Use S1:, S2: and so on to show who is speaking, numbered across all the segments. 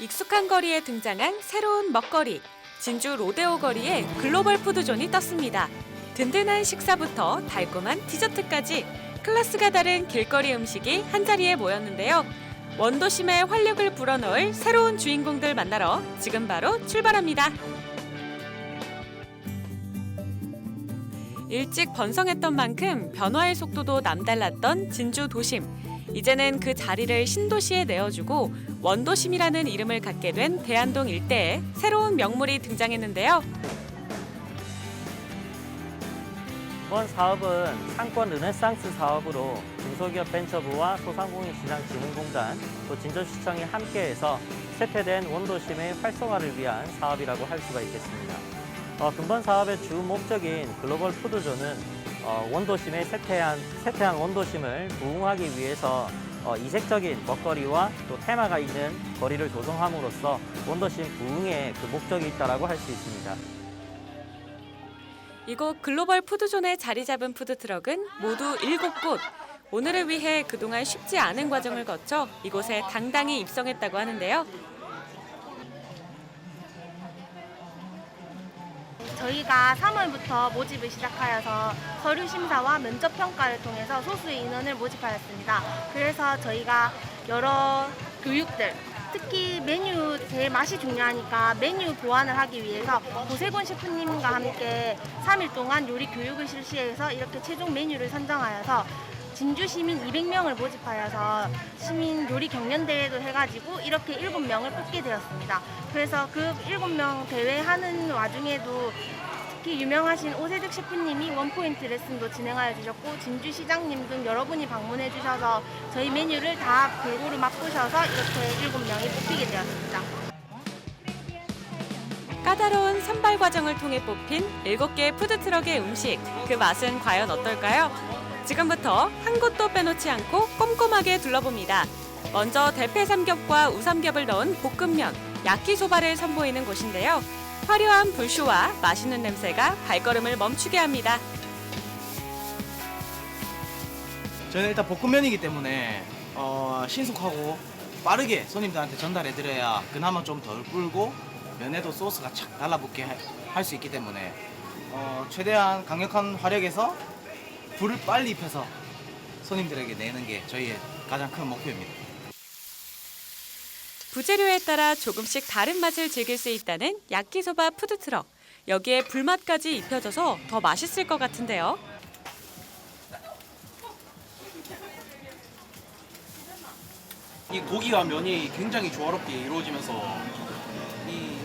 S1: 익숙한 거리에 등장한 새로운 먹거리. 진주 로데오 거리에 글로벌 푸드존이 떴습니다. 든든한 식사부터 달콤한 디저트까지 클래스가 다른 길거리 음식이 한자리에 모였는데요. 원도심에 활력을 불어넣을 새로운 주인공들 만나러 지금 바로 출발합니다. 일찍 번성했던 만큼 변화의 속도도 남달랐던 진주 도심. 이제는 그 자리를 신도시에 내어주고 원도심이라는 이름을 갖게 된 대안동 일대에 새로운 명물이 등장했는데요.
S2: 이번 사업은 상권 르네상스 사업으로 중소기업 벤처부와 소상공인시장진흥공단 또 진주시청이 함께해서 세태된 원도심의 활성화를 위한 사업이라고 할 수가 있겠습니다. 어, 근본 사업의 주 목적인 글로벌 푸드존은 어, 원도심의 세태한, 세태한 원도심을 부흥하기 위해서 어, 이색적인 먹거리와 또 테마가 있는 거리를 조성함으로써 원도심 부흥에 그 목적이 있다고 할 수 있습니다.
S1: 이곳 글로벌 푸드존에 자리 잡은 푸드트럭은 모두 7곳. 오늘을 위해 그동안 쉽지 않은 과정을 거쳐 이곳에 당당히 입성했다고 하는데요.
S3: 저희가 3월부터 모집을 시작하여서 서류 심사와 면접 평가를 통해서 소수의 인원을 모집하였습니다. 그래서 저희가 여러 교육들 특히 메뉴 제일 맛이 중요하니까 메뉴 보완을 하기 위해서 고세곤 셰프님과 함께 3일 동안 요리 교육을 실시해서 이렇게 최종 메뉴를 선정하여서 진주 시민 200명을 모집하여서 시민 요리 경연 대회도 해가지고 이렇게 7명을 뽑게 되었습니다. 그래서 그 7명 대회 하는 와중에도 특히 유명하신 오세득 셰프님이 원포인트 레슨도 진행하여 주셨고 진주 시장님 등 여러분이 방문해 주셔서 저희 메뉴를 다 골고루 맛보셔서 이렇게 7명이 뽑히게 되었습니다.
S1: 까다로운 선발 과정을 통해 뽑힌 7개의 푸드트럭의 음식. 그 맛은 과연 어떨까요? 지금부터 한 곳도 빼놓지 않고 꼼꼼하게 둘러봅니다. 먼저 대패 삼겹과 우삼겹을 넣은 볶음면, 야끼소바를 선보이는 곳인데요. 화려한 불쇼와 맛있는 냄새가 발걸음을 멈추게 합니다.
S4: 저는 일단 볶음면이기 때문에 어, 신속하고 빠르게 손님들한테 전달해 드려야 그나마 좀 덜 불고 면에도 소스가 착 달라붙게 할 수 있기 때문에 어, 최대한 강력한 화력에서 불을 빨리 입혀서 손님들에게 내는 게 저희의 가장 큰 목표입니다.
S1: 부재료에 따라 조금씩 다른 맛을 즐길 수 있다는 야끼소바 푸드트럭. 여기에 불맛까지 입혀져서 더 맛있을 것 같은데요.
S5: 이 고기와 면이 굉장히 조화롭게 이루어지면서 이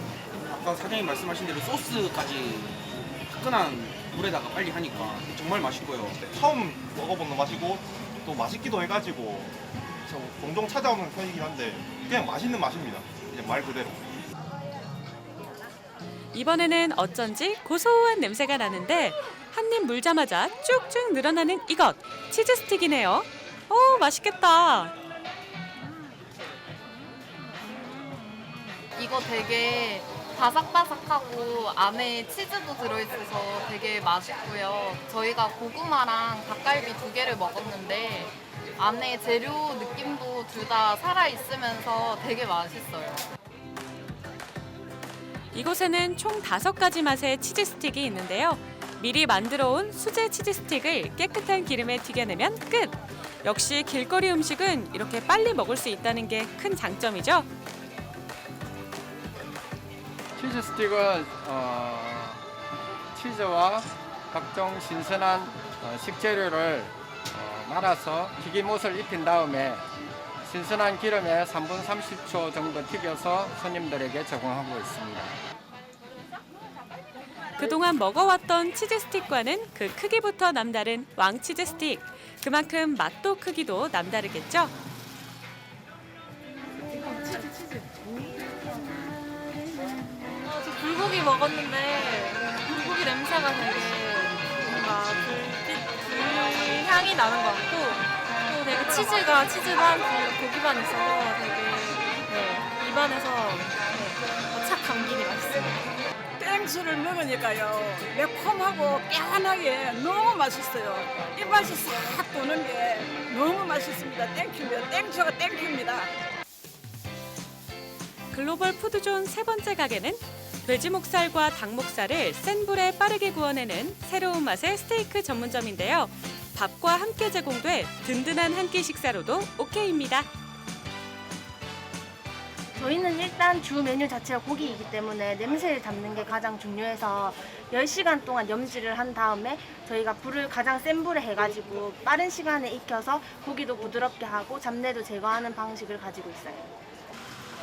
S5: 아까 사장님 말씀하신 대로 소스까지 화끈한 물에다가 빨리 하니까 정말 맛있고요.
S6: 처음 먹어보는 맛이고 또 맛있기도 해가지고 저 종종 찾아오는 편이긴 한데 그냥 맛있는 맛입니다. 그냥 말 그대로.
S1: 이번에는 어쩐지 고소한 냄새가 나는데 한 입 물자마자 쭉쭉 늘어나는 이것 치즈 스틱이네요. 오 맛있겠다.
S7: 이거 되게 바삭바삭하고 안에 치즈도 들어있어서 되게 맛있고요. 저희가 고구마랑 닭갈비 두 개를 먹었는데 안에 재료 느낌도 둘 다 살아있으면서 되게 맛있어요.
S1: 이곳에는 총 다섯 가지 맛의 치즈 스틱이 있는데요. 미리 만들어 온 수제 치즈 스틱을 깨끗한 기름에 튀겨내면 끝. 역시 길거리 음식은 이렇게 빨리 먹을 수 있다는 게 큰 장점이죠.
S8: 치즈 스틱은 어, 치즈와 각종 신선한 어, 식재료를 어, 말아서 튀김옷을 입힌 다음에 신선한 기름에 3분 30초 정도 튀겨서 손님들에게 제공하고 있습니다.
S1: 그동안 먹어왔던 치즈 스틱과는 그 크기부터 남다른 왕치즈 스틱. 그만큼 맛도 크기도 남다르겠죠.
S9: 고기 먹었는데 불고기 냄새가 되게 뭔가 불빛, 불 향이 나는 것 같고 또 되게 치즈가 치즈 반, 그 고기 반 있어서 되게 네, 입안에서 네, 착 감기니 맛있어요.
S10: 땡수를 먹으니까요 매콤하고 깨한하게 너무 맛있어요. 입맛이 싹 도는 게 너무 맛있습니다. 땡큐면 땡초가 땡큐입니다.
S1: 글로벌 푸드존 세 번째 가게는 돼지 목살과 닭 목살을 센 불에 빠르게 구워내는 새로운 맛의 스테이크 전문점인데요. 밥과 함께 제공돼 든든한 한 끼 식사로도 오케이입니다.
S3: 저희는 일단 주 메뉴 자체가 고기이기 때문에 냄새를 잡는 게 가장 중요해서 10시간 동안 염지를 한 다음에 저희가 불을 가장 센 불에 해가지고 빠른 시간에 익혀서 고기도 부드럽게 하고 잡내도 제거하는 방식을 가지고 있어요.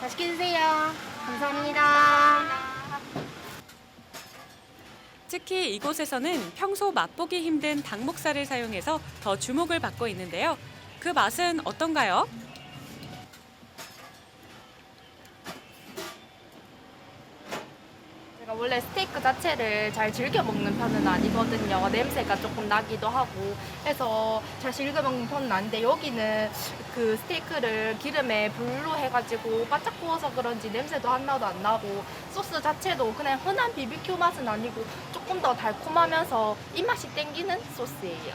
S3: 맛있게 드세요. 감사합니다.
S1: 특히 이곳에서는 평소 맛보기 힘든 닭목살을 사용해서 더 주목을 받고 있는데요. 그 맛은 어떤가요?
S7: 제가 원래 스테이크 자체를 잘 즐겨 먹는 편은 아니거든요. 냄새가 조금 나기도 하고 해서 잘 즐겨 먹는 편은 아닌데 여기는 그 스테이크를 기름에 불로 해가지고 바짝 구워서 그런지 냄새도 하나도 안 나고 소스 자체도 그냥 흔한 비비큐 맛은 아니고 조금 더 달콤하면서 입맛이 땡기는 소스예요.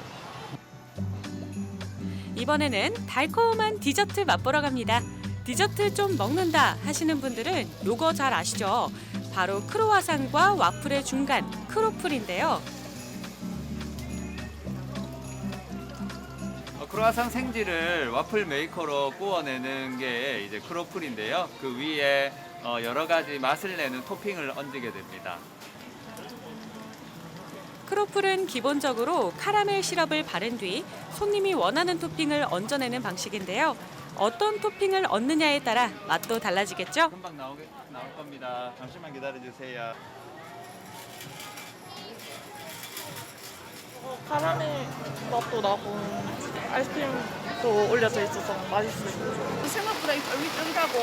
S1: 이번에는 달콤한 디저트 맛보러 갑니다. 디저트 좀 먹는다 하시는 분들은 요거 잘 아시죠? 바로 크로와상과 와플의 중간 크로플인데요.
S11: 어, 크로아상 생지를 와플 메이커로 구워내는 게 이제 크로플인데요. 그 위에 어, 여러 가지 맛을 내는 토핑을 얹게 됩니다.
S1: 크로플은 기본적으로 카라멜 시럽을 바른 뒤 손님이 원하는 토핑을 얹어내는 방식인데요. 어떤 토핑을 얹느냐에 따라 맛도 달라지겠죠?
S11: 금방 나오게, 나올 겁니다. 잠시만 기다려 주세요.
S9: 카라멜 맛도 나고 아이스크림도 올려져 있어서 맛있어요.
S10: 생각보다 쫄깃쫄깃하고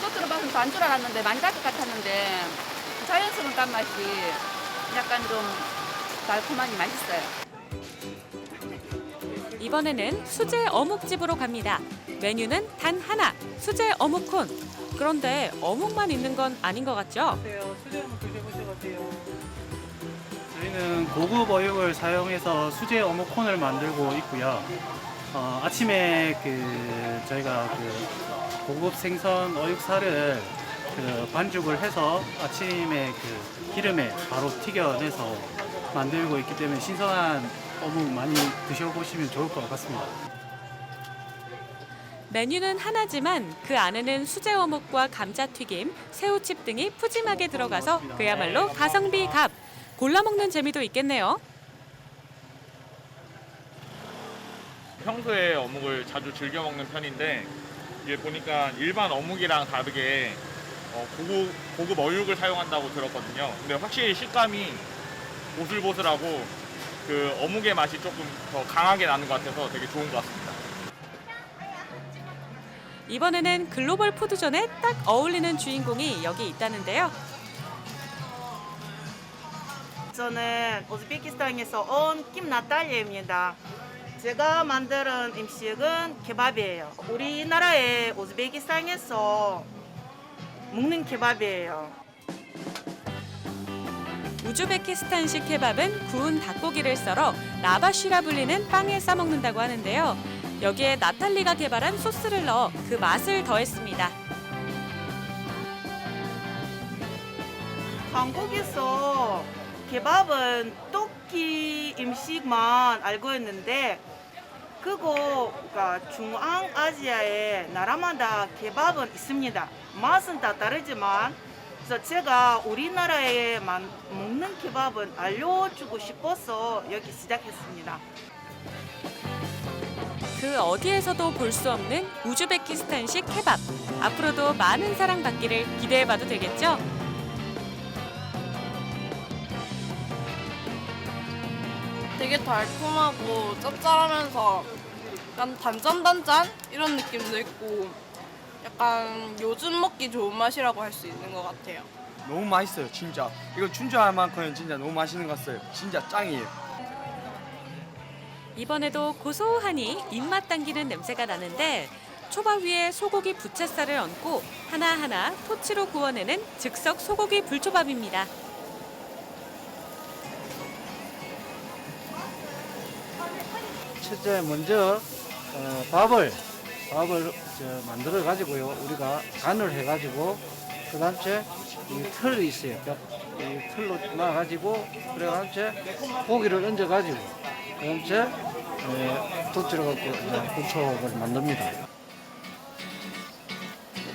S10: 겉으로 봐서 단줄 알았는데 만다기 같았는데 자연스러운 단맛이 약간 좀 달콤하니 맛있어요.
S1: 이번에는 수제 어묵집으로 갑니다. 메뉴는 단 하나, 수제 어묵콘. 그런데 어묵만 있는 건 아닌 것 같죠?
S12: 저희는 고급 어육을 사용해서 수제 어묵콘을 만들고 있고요. 어, 아침에 그 저희가 그 고급 생선 어육살을 그 반죽을 해서 아침에 그 기름에 바로 튀겨내서 만들고 있기 때문에 신선한 어묵 많이 드셔보시면 좋을 것 같습니다.
S1: 메뉴는 하나지만 그 안에는 수제 어묵과 감자튀김, 새우칩 등이 푸짐하게 들어가서 그야말로 가성비 갑. 골라 먹는 재미도 있겠네요.
S13: 평소에 어묵을 자주 즐겨 먹는 편인데 이게 보니까 일반 어묵이랑 다르게 어, 고급, 고급 어육을 사용한다고 들었거든요. 근데 확실히 식감이 보슬보슬하고 그 어묵의 맛이 조금 더 강하게 나는 것 같아서 되게 좋은 것 같습니다.
S1: 이번에는 글로벌 푸드존에 딱 어울리는 주인공이 여기 있다는데요.
S14: 저는 우즈베키스탄에서 온 김나탈리입니다. 제가 만드는 음식은 케밥이에요. 우리나라의 우즈베키스탄에서 먹는 케밥이에요.
S1: 우즈베키스탄식 케밥은 구운 닭고기를 썰어 라바쉬라 불리는 빵에 싸먹는다고 하는데요. 여기에 나탈리가 개발한 소스를 넣어 그 맛을 더했습니다.
S14: 한국에서 케밥은 터키 음식만 알고 있는데 그거가 중앙아시아의 나라마다 케밥은 있습니다. 맛은 다 다르지만 그래서 제가 우리나라에 만- 먹는 케밥은 알려주고 싶어서 여기 시작했습니다.
S1: 그 어디에서도 볼 수 없는 우즈베키스탄식 케밥. 앞으로도 많은 사랑받기를 기대해봐도 되겠죠?
S9: 되게 달콤하고 짭짤하면서 약간 단짠단짠 이런 느낌도 있고 약간 요즘 먹기 좋은 맛이라고 할 수 있는 것 같아요.
S15: 너무 맛있어요 진짜 이거 춘주할 만큼 진짜 너무 맛있는 것 같아요 진짜 짱이에요
S1: 이번에도 고소하니 입맛 당기는 냄새가 나는데 초밥 위에 소고기 부채살을 얹고 하나하나 토치로 구워내는 즉석 소고기 불초밥입니다.
S12: 첫째 먼저 어, 밥을
S16: 밥을 저 만들어 가지고요. 우리가 간을 해 가지고 그 다음에 이 틀이 있어요. 벽, 이 틀로 놔 가지고 그래 가지고 고기를 얹어 가지고 그 다음에 에, 도치러 갖고 군초를 만듭니다.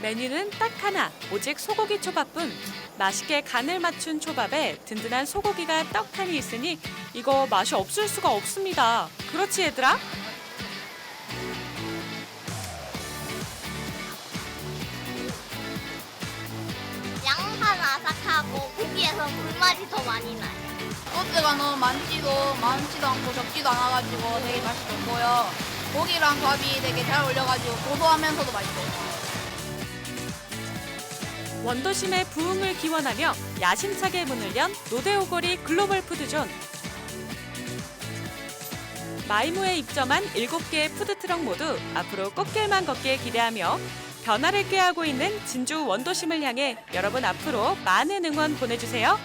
S1: 메뉴는 딱 하나, 오직 소고기 초밥뿐. 맛있게 간을 맞춘 초밥에 든든한 소고기가 떡하니 있으니 이거 맛이 없을 수가 없습니다. 그렇지 얘들아?
S17: 물맛이 더 많이 나요.
S7: 소스가 너무 많지도 많지도 않고 적지도 않아가지고 되게 맛이 좋고요. 고기랑 밥이 되게 잘 어울려가지고 고소하면서도 맛있어요.
S1: 원도심의 부흥을 기원하며 야심차게 문을 연 노대오거리 글로벌 푸드존. 마이무에 입점한 7개의 푸드트럭 모두 앞으로 꽃길만 걷길 기대하며 변화를 꾀하고 있는 진주 원도심을 향해 여러분 앞으로 많은 응원 보내주세요.